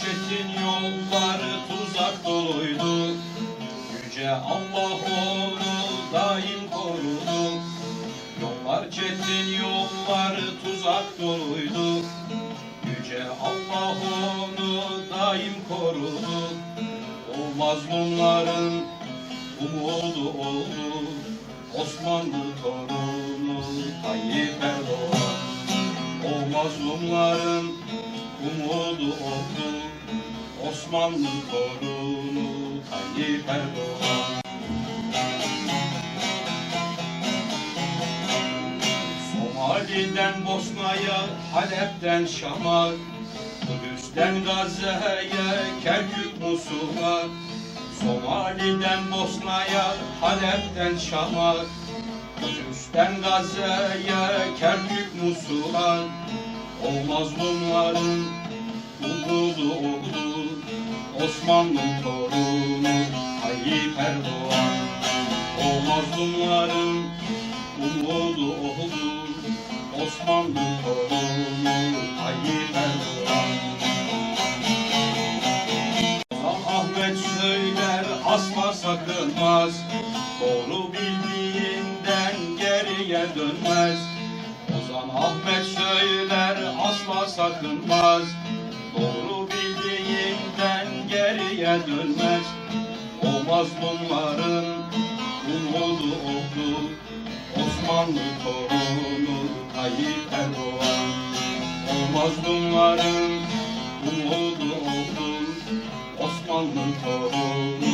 çetin yolları tuzak doluydu. Yüce Allah onu daim korudu. Yollar çetin yolları tuzak doluydu. Yüce Allah onu daim korudu. O mazlumların umudu oldu. Osmanlı torunu mazlumların umudu oldu. Osmanlı torunu Tayyip Erdoğan. Somali'den Bosna'ya, Halep'ten Şam'a Kudüs'ten Gazze'ye, Kerkük Musul'a Somali'den Bosna'ya, Halep'ten Şam'a Kudüs'ten Gazze'ye, Kerkük Musul'a O mazlumların umudu oldu Osmanlı torunu Tayyip Erdoğan. O mazlumların umudu oldu Osmanlı torunu Tayyip Erdoğan. Ahmet söyler asla sakınmaz. Doğru bildiğinden geriye dönmez Ozan Ahmet söyler asla sakınmaz. Doğru bildiğinden geriye dönmez. O mazlumların umudu oldu Osmanlı torunu Tayyip Erdoğan. O mazlumların umudu oldu Osmanlı torunu